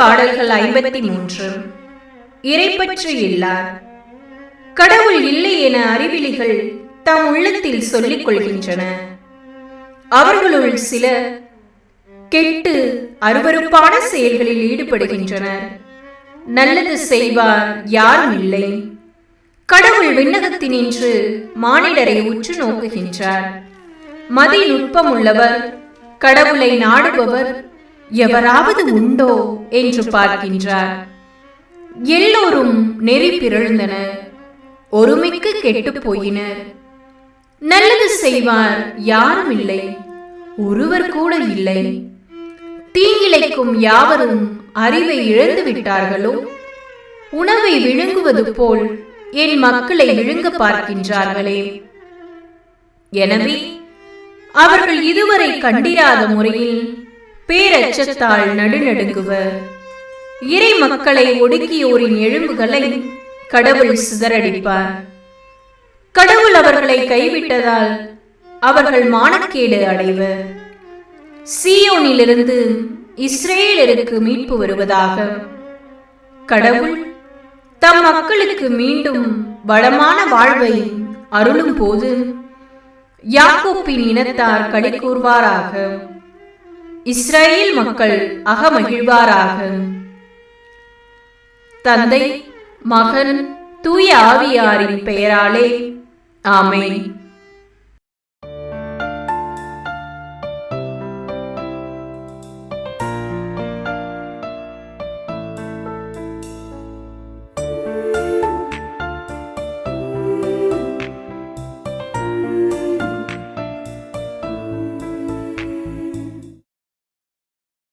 பாடல்கள் ஐம்பத்தி மூன்று. இறைப்பற்று இல்லார். கடவுள் இல்லை என அறிவிலிகள் தம் உள்ளத்தில் சொல்லிக் கொள்கின்றன. அவர்களுள் சில கெட்டு அருவருப்பான செயல்களில் ஈடுபடுகின்றனர். நல்லது செய்வார் யாரும் இல்லை. கடவுள் விண்ணகத்தினின்று மானிடரை உற்று நோக்குகின்றார். மதி நுட்பம் உள்ளவர் கடவுளை நாடுபவர் எவராவது உண்டோ என்று பார்க்கின்றார். எல்லோரும் நெறி பிறழ்ந்தனர் ஒருமைக்கு கெட்டுப் போயினர். நல்லது செய்வார் யாரும் இல்லை. ஒருவர் கூட இல்லை. தீங்கிழைக்கும் யாவரும் அறிவை இழந்து விட்டார்களோ? உணவை விழுங்குவது போல் என் மக்களை விழுங்க பார்க்கின்றார்களே. எனவே அவர்கள் இதுவரை கண்டிராத முறையில் பேரச்சத்தால் நடுநடுங்குவர். இறை மக்களை ஒடுக்கியோரின் எழும்புகளை கடவுள் சிதறடிப்பார். கடவுள் அவர்களை கைவிட்டதால் அவர்கள் மானக்கேடு அடைவர். சீயோனிலிருந்து இஸ்ரேலருக்கு மீட்பு வருவதாக. கடவுள் தம் மக்களுக்கு மீண்டும் வளமான வாழ்வை அருளும் போது யாக்கோப்பின் இனத்தார் களி கூறுவாராக இஸ்ரேல் மக்கள் அகமகிழ்வாராக. தந்தை மகன் தூய ஆவியாரின் பெயராலே. ஆமென்.